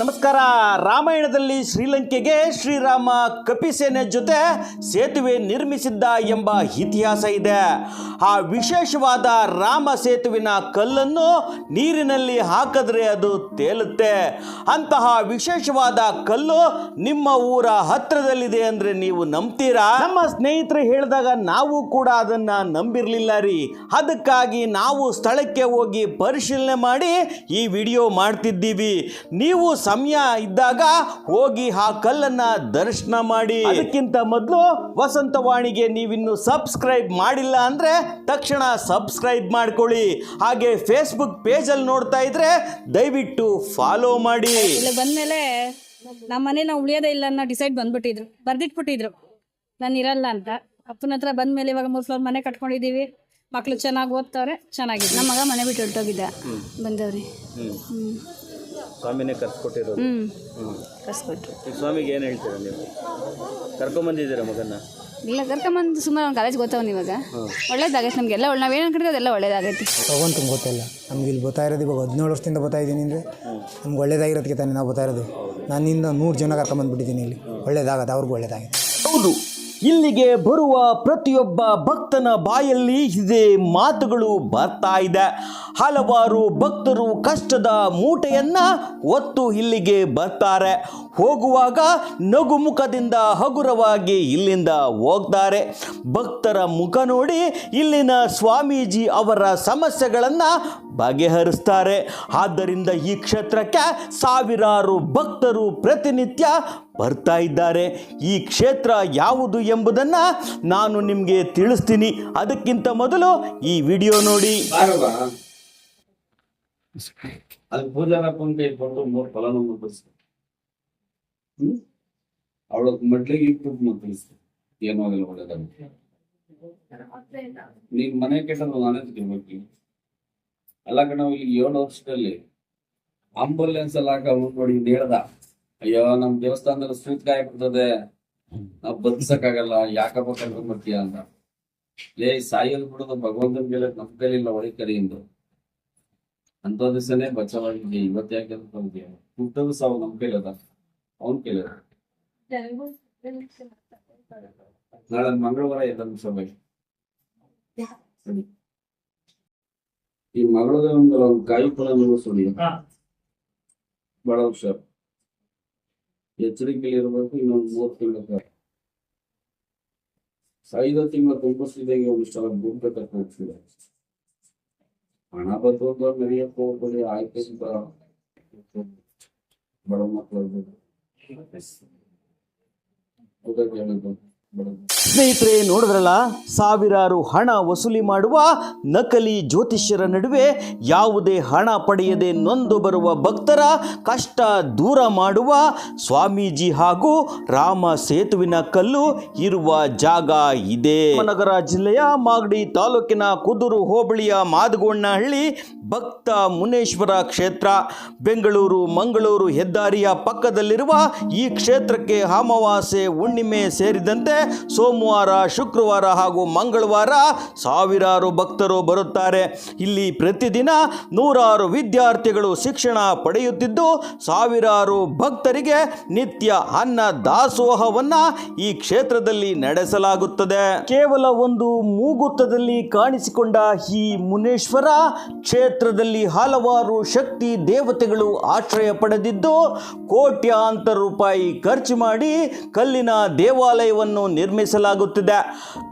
ನಮಸ್ಕಾರ. ರಾಮಾಯಣದಲ್ಲಿ ಶ್ರೀಲಂಕೆಗೆ ಶ್ರೀರಾಮ ಕಪಿಸೇನೆ ಜೊತೆ ಸೇತುವೆ ನಿರ್ಮಿಸಿದ್ದ ಎಂಬ ಇತಿಹಾಸ ಇದೆ. ಆ ವಿಶೇಷವಾದ ರಾಮ ಸೇತುವಿನ ಕಲ್ಲನ್ನು ನೀರಿನಲ್ಲಿ ಹಾಕಿದ್ರೆ ಅದು ತೇಲುತ್ತೆ. ಅಂತಹ ವಿಶೇಷವಾದ ಕಲ್ಲು ನಿಮ್ಮ ಊರ ಹತ್ರದಲ್ಲಿದೆ ಅಂದ್ರೆ ನೀವು ನಂಬ್ತೀರಾ? ನಮ್ಮ ಸ್ನೇಹಿತರು ಹೇಳಿದಾಗ ನಾವು ಕೂಡ ಅದನ್ನ ನಂಬಿರ್ಲಿಲ್ಲ ರೀ. ಅದಕ್ಕಾಗಿ ನಾವು ಸ್ಥಳಕ್ಕೆ ಹೋಗಿ ಪರಿಶೀಲನೆ ಮಾಡಿ ಈ ವಿಡಿಯೋ ಮಾಡ್ತಿದ್ದೀವಿ. ನೀವು ಸಮಯ ಇದ್ದಾಗ ಹೋಗಿ ಆ ಕಲ್ಲನ್ನ ದರ್ಶನ ಮಾಡಿ. ಅದಕ್ಕಿಂತ ಮೊದಲು ವಸಂತವಾಣಿಗೆ ನೀವಿನ್ನು ಸಬ್ಸ್ಕ್ರೈಬ್ ಮಾಡಿಲ್ಲ ಅಂದ್ರೆ ತಕ್ಷಣ ಸಬ್ಸ್ಕ್ರೈಬ್ ಮಾಡ್ಕೊಳ್ಳಿ. ಹಾಗೆ ಫೇಸ್ಬುಕ್ ಅಲ್ಲಿ ನೋಡ್ತಾ ಇದ್ರೆ ದಯವಿಟ್ಟು ಫಾಲೋ ಮಾಡಿ. ಇಲ್ಲಿ ಬಂದ್ಮೇಲೆ ನಮ್ಮ ಮನೆ ನಾವು ಉಳಿಯೋದೇ ಇಲ್ಲ ಅನ್ನೋ ಡಿಸೈಡ್ ಬಂದ್ಬಿಟ್ಟಿದ್ರು. ಬರ್ದಿಟ್ಬಿಟ್ಟಿದ್ರು. ನಾನು ಇರಲ್ಲ ಅಂತ. ಅಪ್ಪನ ಹತ್ರ ಬಂದ್ಮೇಲೆ ಇವಾಗ ಮೂರು ಫ್ಲೋರ್ ಮನೆ ಕಟ್ಕೊಂಡಿದ್ದೀವಿ. ಮಕ್ಕಳು ಚೆನ್ನಾಗಿ ಓದ್ತವ್ರೆ ಚೆನ್ನಾಗಿದೆ. ನಮ್ಮ ಮಗ ಮನೆ ಬಿಟ್ಟು ಹೊರಟೋಗಿದ್ದ ಬಂದವ್ರಿ. ಹ್ಞೂ ಸ್ವಾಮಿನೇ ಕರ್ಸ್ಕೊಟ್ಟಿರೋದು. ಹ್ಞೂ ಕರ್ಸ್ಕೊಟ್ರು. ಈಗ ಸ್ವಾಮಿಗೆ ಏನು ಹೇಳ್ತೀರಾ ನೀವು? ಕರ್ಕೊಂಬಂದಿದ್ದೀರಾ ಮಗನ್ನ? ಇಲ್ಲ ಕರ್ಕೊಂಬಂದು ಸುಮ್ಮನೆ ಅವ್ನು ಕಾಲೇಜ್ ಗೊತ್ತವನು ಇವಾಗ. ಒಳ್ಳೇದಾಗೈತೆ ನಮಗೆಲ್ಲ ಒಳ್ಳೆ ನಾವೇನು ಅನ್ಕೊಂಡಿದ್ದೆ ಅದೆಲ್ಲ ಒಳ್ಳೇದಾಗೈತಿ. ತುಂಬ ಗೊತ್ತಿಲ್ಲ. ನಮ್ಗೆ ಇಲ್ಲಿ ಬರ್ತಾ ಇರೋದು ಇವಾಗ ಹದಿನೇಳು ವರ್ಷದಿಂದ ಬರ್ತಾ ಇದ್ದೀನಿ ಅಂದರೆ ನಮ್ಗೆ ಒಳ್ಳೇದಾಗಿರೋದಕ್ಕೆ ತಾನೇ ನಾವು ಬರ್ತಾ ಇರೋದು. ನಾನಿಂದ ನೂರು ಜನ ಕರ್ಕೊಂಬಂದ್ಬಿಟ್ಟಿದ್ದೀನಿ ಇಲ್ಲಿ. ಒಳ್ಳೇದಾಗತ್ತೆ ಅವ್ರಿಗೂ ಒಳ್ಳೇದಾಗಿದೆ ಹೌದು. ಇಲ್ಲಿಗೆ ಬರುವ ಪ್ರತಿಯೊಬ್ಬ ಭಕ್ತನ ಬಾಯಲ್ಲಿ ಇದೇ ಮಾತುಗಳು ಬರ್ತಾ ಇದೆ. ಹಲವಾರು ಭಕ್ತರು ಕಷ್ಟದ ಮೂಟೆಯನ್ನ ಹೊತ್ತು ಇಲ್ಲಿಗೆ ಬರ್ತಾರೆ. ಹೋಗುವಾಗ ನಗುಮುಖದಿಂದ ಹಗುರವಾಗಿ ಇಲ್ಲಿಂದ ಹೋಗ್ತಾರೆ. ಭಕ್ತರ ಮುಖ ನೋಡಿ ಇಲ್ಲಿನ ಸ್ವಾಮೀಜಿ ಅವರ ಸಮಸ್ಯೆಗಳನ್ನು ಬಗೆಹರಿಸ್ತಾರೆ. ಆದ್ದರಿಂದ ಈ ಕ್ಷೇತ್ರಕ್ಕೆ ಸಾವಿರಾರು ಭಕ್ತರು ಪ್ರತಿನಿತ್ಯ ಬರ್ತಾ ಇದ್ದಾರೆ. ಈ ಕ್ಷೇತ್ರ ಯಾವುದು ಎಂಬುದನ್ನು ನಾನು ನಿಮಗೆ ತಿಳಿಸ್ತೀನಿ. ಅದಕ್ಕಿಂತ ಮೊದಲು ಈ ವಿಡಿಯೋ ನೋಡಿ. ಅಲ್ಲಿ ಪೂಜಾರ ಪಂಕ ಇಟ್ಕೊಂಡು ಮೂರ್ ಕಳಿಸ್ತು ಹ್ಮ್? ಅವಳ ಮಡ್ಲಿಗೆ ಇಟ್ಟು ಕಳಿಸ್ತು ಏನೋ ಆಗಿಲ್ಲ ಒಳ್ಳೇದಾಗುತ್ತೆ ನೀನ್ ಮನೆ ಕೆಟ್ಟ ನಾನೇ ತಿಳ್ಬೇಕು ಅಲ್ಲ ಕಣ್ಣ ಇಲ್ಲಿ ಏಳು ವರ್ಷದಲ್ಲಿ ಆಂಬುಲೆನ್ಸ್ ಎಲ್ಲ ಹಾಕ ನೋಡಿ ಹೇಳ್ದ. ಅಯ್ಯೋ ನಮ್ ದೇವಸ್ಥಾನದಲ್ಲಿ ಸೂತ್ಕಾಯ ಬರ್ತದೆ ನಾವ್ ಆಗಲ್ಲ ಯಾಕಪ್ಪ ಕರ್ಕೊಂಡ್ ಬರ್ತೀಯ ಅಂತ. ಲೇ ಸಾಯಲ್ ಬಿಡೋದು ಭಗವಂತನ ಮೇಲೆ ನಮ್ ಕೈಲಿಲ್ಲ ಒಳಗೆ ಕರಿಯಿಂದ ಅಂತ ದಿವಸನೇ ಬಚಾವಾಗಿದ್ದೆ ಇವತ್ತು ಯಾಕೆ ಅನ್ಕೊಂಡ್ಯ ಹುಟ್ಟದು ಸಾವು ನಮ್ ಕೈಲದ. ಅವನ್ ಕೈಲದ. ನಾಳೆ ಮಂಗಳವಾರ ಎಲ್ಲ ಸಭೆ. ಈ ಮಗಳದ ಒಂದು ಒಂದು ಕಾಯಿ ಫಲ ಸುಡಿ. ಬಹಳ ಹುಷಾರ್. ಎಚ್ಚರಿಕೆಯಲ್ಲಿ ಇರಬೇಕು ಇನ್ನೊಂದು ಮೂರು ತಿಂಗಳ ಐದು ತಿಂಗಳ ತುಂಬಿಸ್ತಿದ್ದಾಗೆ ಒಂದು ಸಲ ಗುಂಪೆ ತಕ್ಕ ಹೋಗ್ತಿದೆ ಹಣ ಬರ್ತದ ನಡೆಯಕ್ಕೆ ಹೋಗ್ಬೇಡಿ, ಆಯ್ಕೆ ಬಡ ಮಕ್ಕಳು. ಬಡ ಸ್ನೇಹಿತರೆ, ನೋಡಿದ್ರಲ್ಲ? ಸಾವಿರಾರು ಹಣ ವಸೂಲಿ ಮಾಡುವ ನಕಲಿ ಜ್ಯೋತಿಷ್ಯರ ನಡುವೆ ಯಾವುದೇ ಹಣ ಪಡೆಯದೆ ನೊಂದು ಬರುವ ಭಕ್ತರ ಕಷ್ಟ ದೂರ ಮಾಡುವ ಸ್ವಾಮೀಜಿ ಹಾಗೂ ರಾಮ ಸೇತುವಿನ ಕಲ್ಲು ಇರುವ ಜಾಗ ಇದೆ. ನಗರ ಜಿಲ್ಲೆಯ ಮಾಗಡಿ ತಾಲೂಕಿನ ಕುದುರು ಹೋಬಳಿಯ ಮಾದಗೋಣ್ಣಹಳ್ಳಿ ಭಕ್ತ ಮುನೇಶ್ವರ ಕ್ಷೇತ್ರ. ಬೆಂಗಳೂರು, ಮಂಗಳೂರು ಹೆದ್ದಾರಿಯ ಪಕ್ಕದಲ್ಲಿರುವ ಈ ಕ್ಷೇತ್ರಕ್ಕೆ ಅಮಾವಾಸ್ಯೆ ಹುಣ್ಣಿಮೆ ಸೇರಿದಂತೆ ಸೋಮವಾರ, ಶುಕ್ರವಾರ ಹಾಗೂ ಮಂಗಳವಾರ ಸಾವಿರಾರು ಭಕ್ತರು ಬರುತ್ತಾರೆ. ಇಲ್ಲಿ ಪ್ರತಿದಿನ ನೂರಾರು ವಿದ್ಯಾರ್ಥಿಗಳು ಶಿಕ್ಷಣ ಪಡೆಯುತ್ತಿದ್ದು, ಸಾವಿರಾರು ಭಕ್ತರಿಗೆ ನಿತ್ಯ ಅನ್ನ ದಾಸೋಹವನ್ನು ಈ ಕ್ಷೇತ್ರದಲ್ಲಿ ನಡೆಸಲಾಗುತ್ತದೆ. ಕೇವಲ ಒಂದು ಮೂಗುತ್ತದಲ್ಲಿ ಕಾಣಿಸಿಕೊಂಡ ಈ ಮುನೇಶ್ವರ ಕ್ಷೇತ್ರದಲ್ಲಿ ಹಲವಾರು ಶಕ್ತಿ ದೇವತೆಗಳು ಆಶ್ರಯ ಪಡೆದಿದ್ದು, ಕೋಟ್ಯಾಂತರ ರೂಪಾಯಿ ಖರ್ಚು ಮಾಡಿ ಕಲ್ಲಿನ ದೇವಾಲಯವನ್ನು ನಿರ್ಮಿಸಲಾಗುತ್ತಿದೆ.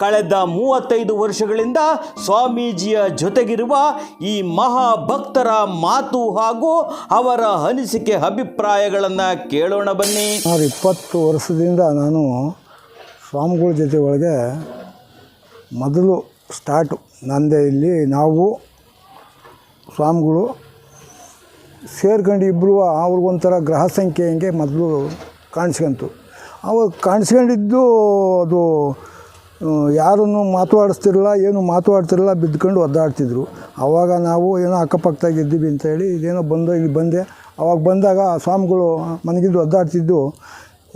ಕಳೆದ ಮೂವತ್ತೈದು ವರ್ಷಗಳಿಂದ ಸ್ವಾಮೀಜಿಯ ಜೊತೆಗಿರುವ ಈ ಮಹಾಭಕ್ತರ ಮಾತು ಹಾಗೂ ಅವರ ಅನಿಸಿಕೆ ಅಭಿಪ್ರಾಯಗಳನ್ನು ಕೇಳೋಣ ಬನ್ನಿ. ಸುಮಾರು ಇಪ್ಪತ್ತು ವರ್ಷದಿಂದ ನಾನು ಸ್ವಾಮಿಗಳ ಜೊತೆ ಒಳಗೆ ಮೊದಲು ಸ್ಟಾರ್ಟು ನಂದೇ ಇಲ್ಲಿ ನಾವು ಸ್ವಾಮಿಗಳು ಸೇರ್ಕೊಂಡು ಇಬ್ಬರು ಅವ್ರಿಗೊಂಥರ ಗ್ರಹ ಸಂಖ್ಯೆ ಹಂಗೆ ಮೊದಲು ಕಾಣಿಸ್ಕೊಂತು. ಅವಾಗ ಕಾಣಿಸ್ಕೊಂಡಿದ್ದು ಅದು ಯಾರನ್ನು ಮಾತಾಡಿಸ್ತಿರಲ್ಲ ಏನು ಮಾತಾಡ್ತಿರಲ್ಲ ಬಿದ್ಕೊಂಡು ಒದ್ದಾಡ್ತಿದ್ರು. ಆವಾಗ ನಾವು ಏನೋ ಅಕ್ಕಪಕ್ಕದಾಗ ಇದ್ದೀವಿ ಅಂತೇಳಿ ಇದೇನೋ ಬಂದು ಇಲ್ಲಿ ಬಂದೆ. ಅವಾಗ ಬಂದಾಗ ಆ ಸ್ವಾಮಿಗಳು ಮನೆಗಿದ್ದು ಒದ್ದಾಡ್ತಿದ್ದು,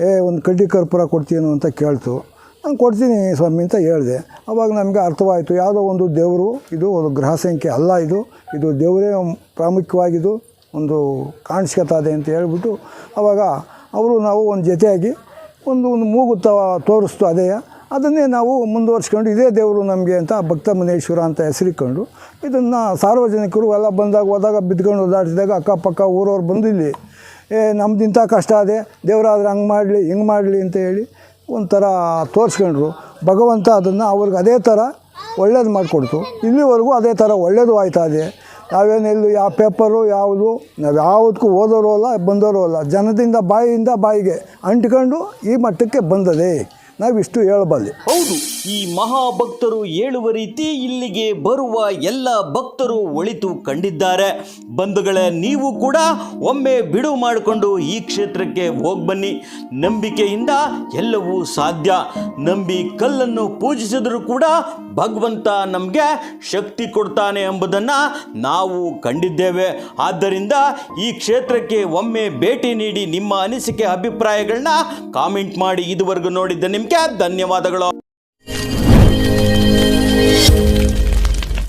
ಏ, ಒಂದು ಕಡ್ಡಿ ಕರ್ಪೂರ ಕೊಡ್ತೀನೋ ಅಂತ ಕೇಳ್ತು. ನಾನು ಕೊಡ್ತೀನಿ ಸ್ವಾಮಿ ಅಂತ ಹೇಳಿದೆ. ಅವಾಗ ನಮಗೆ ಅರ್ಥವಾಯಿತು, ಯಾವುದೋ ಒಂದು ದೇವರು, ಇದು ಒಂದು ಗ್ರಹ ಸಂಖ್ಯೆ ಅಲ್ಲ ಇದು. ಇದು ದೇವರೇ ಪ್ರಾಮುಖ್ಯವಾಗಿದ್ದು ಒಂದು ಕಾಣಿಸ್ಕೊತದೆ ಅಂತ ಹೇಳ್ಬಿಟ್ಟು ಅವಾಗ ಅವರು ನಾವು ಒಂದು ಜೊತೆಯಾಗಿ ಒಂದು ಒಂದು ಮೂಗು ತ ತೋರಿಸ್ತು ಅದೇ. ಅದನ್ನೇ ನಾವು ಮುಂದುವರ್ಸ್ಕೊಂಡು ಇದೇ ದೇವರು ನಮಗೆ ಅಂತ ಭಕ್ತ ಮನೇಶ್ವರ ಅಂತ ಹೆಸರಿಕೊಂಡು ಇದನ್ನು ಸಾರ್ವಜನಿಕರು ಎಲ್ಲ ಬಂದಾಗ ಹೋದಾಗ ಬಿದ್ಕೊಂಡು ಓದಾಡ್ತಿದಾಗ ಅಕ್ಕಪಕ್ಕ ಊರವ್ರು ಬಂದು ಇಲ್ಲಿ, ಏ ನಮ್ದು ಇಂಥ ಕಷ್ಟ ಅದೇ, ದೇವರಾದ್ರೆ ಹಂಗೆ ಮಾಡಲಿ, ಹಿಂಗೆ ಮಾಡಲಿ ಅಂತ ಹೇಳಿ ಒಂಥರ ತೋರಿಸ್ಕೊಂಡ್ರು. ಭಗವಂತ ಅದನ್ನು ಅವ್ರಿಗೆ ಅದೇ ಥರ ಒಳ್ಳೇದು ಮಾಡಿಕೊಡ್ತು. ಇಲ್ಲಿವರೆಗೂ ಅದೇ ಥರ ಒಳ್ಳೇದು ಆಯ್ತಾ ಇದೆ ನಾವೇನೆಲ್ಲೂ ಯಾವ ಪೇಪರು, ಯಾವುದು, ನಾವು ಯಾವುದಕ್ಕೂ ಓದೋರು ಅಲ್ಲ ಬಂದವರು ಅಲ್ಲ ಜನದಿಂದ ಬಾಯಿಯಿಂದ ಬಾಯಿಗೆ ಅಂಟ್ಕೊಂಡು ಈ ಮಟ್ಟಕ್ಕೆ ಬಂದದೆ. ನಾವಿಷ್ಟು ಹೇಳಬಲ್ಲೆ. ಹೌದು. ಈ ಮಹಾಭಕ್ತರು ಹೇಳುವ ರೀತಿ ಇಲ್ಲಿಗೆ ಬರುವ ಎಲ್ಲ ಭಕ್ತರು ಒಳಿತು ಕಂಡಿದ್ದಾರೆ. ಬಂಧುಗಳೇ, ನೀವು ಕೂಡ ಒಮ್ಮೆ ಬಿಡು ಮಾಡಿಕೊಂಡು ಈ ಕ್ಷೇತ್ರಕ್ಕೆ ಹೋಗಿ ಬನ್ನಿ ನಂಬಿಕೆಯಿಂದ ಎಲ್ಲವೂ ಸಾಧ್ಯ. ನಂಬಿ ಕಲ್ಲನ್ನು ಪೂಜಿಸಿದರೂ ಕೂಡ ಭಗವಂತ ನಮಗೆ ಶಕ್ತಿ ಕೊಡ್ತಾನೆ ಎಂಬುದನ್ನು ನಾವು ಕಂಡಿದ್ದೇವೆ. ಆದ್ದರಿಂದ ಈ ಕ್ಷೇತ್ರಕ್ಕೆ ಒಮ್ಮೆ ಭೇಟಿ ನೀಡಿ ನಿಮ್ಮ ಅನಿಸಿಕೆ, ಅಭಿಪ್ರಾಯಗಳನ್ನ ಕಾಮೆಂಟ್ ಮಾಡಿ ಇದುವರೆಗೂ ನೋಡಿದ್ದ ನಿಮಗೆ ಧನ್ಯವಾದಗಳು.